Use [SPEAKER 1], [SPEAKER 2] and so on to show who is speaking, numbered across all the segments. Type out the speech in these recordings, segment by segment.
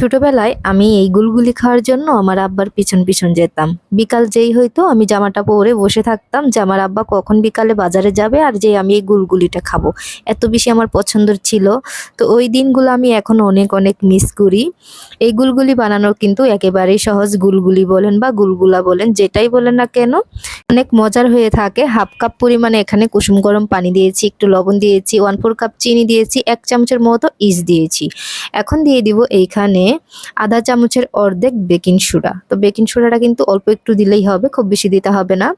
[SPEAKER 1] ছোটবেলায় আমি এই গুলগুলি খাওয়ার জন্য আমার আব্বার পিছন পিছন যেতাম। বিকাল যেই হইতো, আমি জামাটা পরে বসে থাকতাম যে আমার আব্বা কখন বিকালে বাজারে যাবে আর যে আমি এই গুলগুলিটা খাব। এত বেশি আমার পছন্দের ছিল। তো ওই দিনগুলো আমি এখন অনেক অনেক মিস করি। এই গুলগুলি বানানো কিন্তু একেবারেই সহজ গুলগুলি বলেন বা গুলগুলা বলেন, যেটাই বলেন না কেন, অনেক মজার হয়ে থাকে। হাফ কাপ পরিমাণে এখানে কুসুম গরম পানি দিয়েছি, একটু লবণ দিয়েছি ওয়ান ফোর কাপ চিনি দিয়েছি, এক চামচের মতো ইস দিয়েছি। এখন দিয়ে দিব এইখানে আধা চামচের অর্ধেক বেকিং সোডা। তো বেকিং সোডাটা কিন্তু অল্প একটু দিলেই হবে, খুব বেশি দিতে হবে না।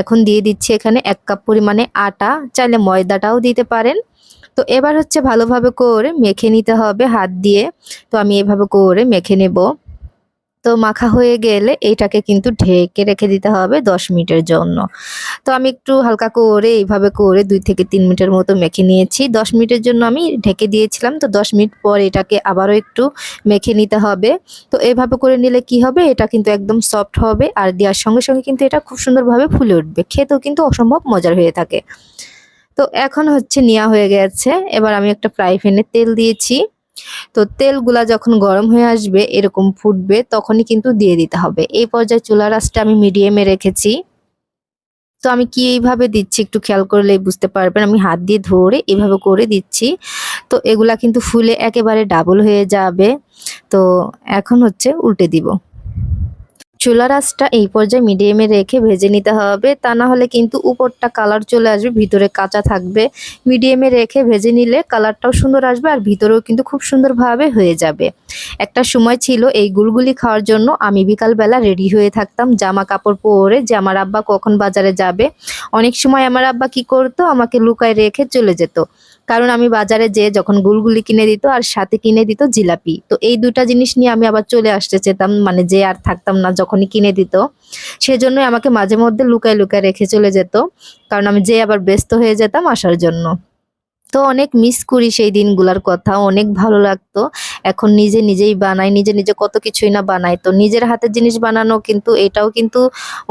[SPEAKER 1] এখন দিয়ে দিচ্ছি এখানে এক কাপ পরিমাণে আটা, চাইলে ময়দাটাও দিতে পারেন। তো এবার হচ্ছে ভালোভাবে করে মেখে নিতে হবে হাত দিয়ে। তো আমি এভাবে করে মেখে নেব। তো মাখা হয়ে গেলে এইটাকে কিন্তু ঢেকে রেখে দিতে হবে দশ মিনিটের জন্য। তো আমি একটু হালকা করে এইভাবে করে দুই থেকে তিন মিনিটের মতো মেখে নিয়েছি। দশ মিনিটের জন্য আমি ঢেকে দিয়েছিলাম। তো দশ মিনিট পর এটাকে আবারও একটু মেখে নিতে হবে। তো এভাবে করে নিলে কি হবে? এটা কিন্তু একদম সফট হবে আর দেওয়ার সঙ্গে সঙ্গে কিন্তু এটা খুব সুন্দরভাবে ফুলে উঠবে। খেতেও কিন্তু অসম্ভব মজার হয়ে থাকে। তো এখন হচ্ছে নেওয়া হয়ে গেছে। এবার আমি একটা ফ্রাই প্যানে তেল দিয়েছি। তো তেলগুলা যখন গরম হয়ে আসবে, এরকম ফুটবে, তখনই কিন্তু দিয়ে দিতে হবে। এই পর্যায়ে চুলা রাসটা আমি মিডিয়ামে রেখেছি। তো আমি কি এইভাবে দিচ্ছি একটু খেয়াল করলে বুঝতে পারবেন। আমি হাত দিয়ে ধরে এভাবে করে দিচ্ছি। তো এগুলা কিন্তু ফুলে একেবারে ডাবল হয়ে যাবে। তো এখন হচ্ছে উল্টে দিব। চুলা রাসটা এই পর্যায়ে মিডিয়ামে রেখে ভেজে নিতে হবে। তা না হলে কিন্তু উপরটা কালার চলে আসবে, ভিতরে কাঁচা থাকবে। মিডিয়ামে রেখে ভেজে নিলে কালারটাও সুন্দর আসবে আর ভিতরেও কিন্তু খুব সুন্দরভাবে হয়ে যাবে। একটা সময় ছিল এই গুলগুলি খাওয়ার জন্য আমি বিকালবেলা রেডি হয়ে থাকতাম জামা কাপড় পরে যে আমার আব্বা কখন বাজারে যাবে। অনেক সময় আমার আব্বা কি করতো, আমাকে লুকায় রেখে চলে যেত। কারণ আমি বাজারে যেয়ে যখন গুলগুলি কিনে দিত আর সাথে কিনে দিত জিলাপি। তো এই দুটা জিনিস নিয়ে আমি আবার চলে আসতে চেতাম মানে যে আর থাকতাম না যখনই কিনে দিত। সেজন্য আমাকে মাঝে মধ্যে লুকায় লুকায় রেখে চলে যেত, কারণ আমি যে আবার ব্যস্ত হয়ে যেতাম আসার জন্য। তো অনেক মিস করি সেই দিনগুলার কথা, অনেক ভালো লাগতো। এখন নিজে নিজেই বানাই নিজে নিজে কত কিছুই না বানাই তো নিজের হাতের জিনিস বানানো কিন্তু, এটাও কিন্তু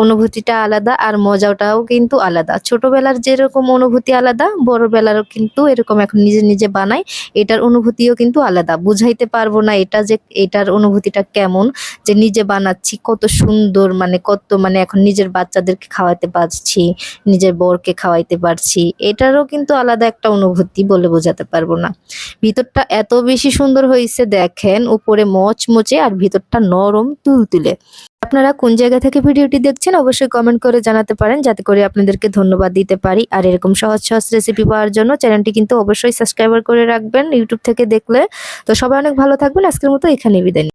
[SPEAKER 1] অনুভূতিটা আলাদা আর মজাটাও কিন্তু আলাদা। ছোটবেলার যেরকম অনুভূতি আলাদা, বড়বেলারও কিন্তু এরকম এখন নিজে নিজে বানাই এটার অনুভূতিও কিন্তু আলাদা। বুঝাইতে পারব না এটা যে এটার অনুভূতিটা কেমন, যে নিজে বানাচ্ছি, কত সুন্দর মানে কত মানে এখন নিজের বাচ্চাদেরকে খাওয়াতে পারছি, নিজের বরকে খাওয়াইতে পারছি, এটারও কিন্তু আলাদা একটা অনুভূতি বলে বোঝাতে পারব না। ভিতরটা এত বেশি সুন্দর হয়েছে দেখেন উপরে মচমচে আর ভিতরটা নরম তুলতুলে। আপনারা কোন জায়গা থেকে ভিডিওটি দেখছেন অবশ্যই কমেন্ট করে জানাতে পারেন, যাতে করে আপনাদেরকে ধন্যবাদ দিতে পারি। আর এরকম সহজ সহজ রেসিপি পাওয়ার জন্য চ্যানেলটি কিন্তু অবশ্যই সাবস্ক্রাইবার করে রাখবেন ইউটিউব থেকে দেখলে। তো সবাই অনেক ভালো থাকবেন। আজকের মতো এখানে বিদায়।